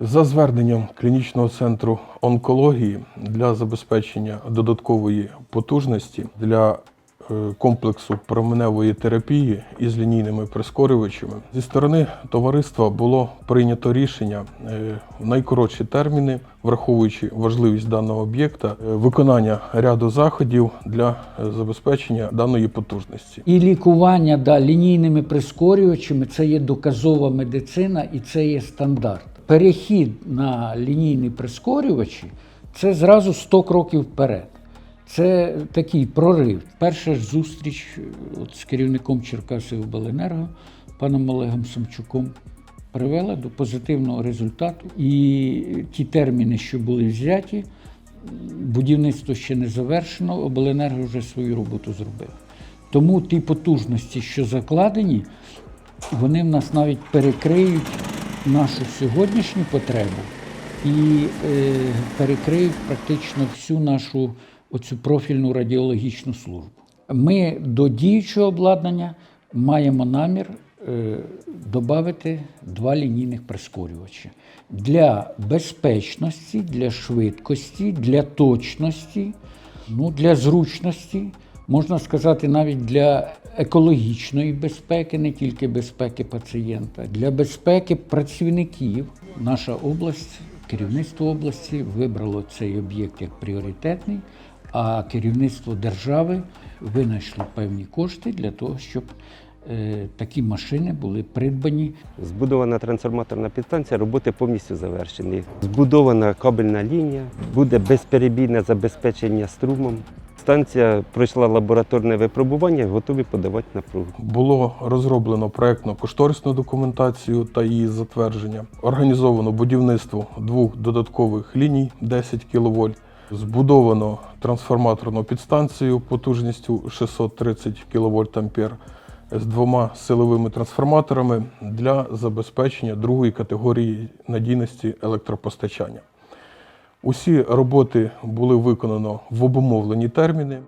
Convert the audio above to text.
За зверненням клінічного центру онкології для забезпечення додаткової потужності для е, комплексу променевої терапії із лінійними прискорювачами зі сторони товариства було прийнято рішення е, в найкоротші терміни, враховуючи важливість даного об'єкта, е, виконання ряду заходів для забезпечення даної потужності. І лікування да, лінійними прискорювачами це є доказова медицина і це є стандарт. Перехід на лінійні прискорювачі це зразу 100 кроків вперед. Це такий прорив. Перша ж зустріч е, от, з керівником Черкасиобленерго, паном Олегом Самчуком, привела до позитивного результату. І ті терміни, що були взяті, будівництво ще не завершено, обленерго вже свою роботу зробив. Тому ті потужності, що закладені, вони в нас навіть перекриють нашу сьогоднішню потребу і е, перекриють практично всю нашу оцю профільну радіологічну службу. Ми до діючого обладнання маємо намір е, додати два лінійних прискорювачі для безпечності, для швидкості, для точності, ну, для зручності, можна сказати, навіть для екологічної безпеки, не тільки безпеки пацієнта, для безпеки працівників. Наша область, керівництво області вибрало цей об'єкт як пріоритетний, а керівництво держави винайшло певні кошти для того, щоб е, такі машини були придбані Збудована трансформаторна підстанція, роботи повністю завершені. Збудована кабельна лінія, буде безперебійне забезпечення струмом. Станція пройшла лабораторне випробування, готові подавати напругу. Було розроблено проектно-кошторисну документацію та її затвердження. Організовано будівництво двох додаткових ліній 10 кВт. Збудовано трансформаторну підстанцію потужністю 630 кВт ампер з двома силовими трансформаторами для забезпечення другої категорії надійності електропостачання. Усі роботи були виконано в обумовлені терміни.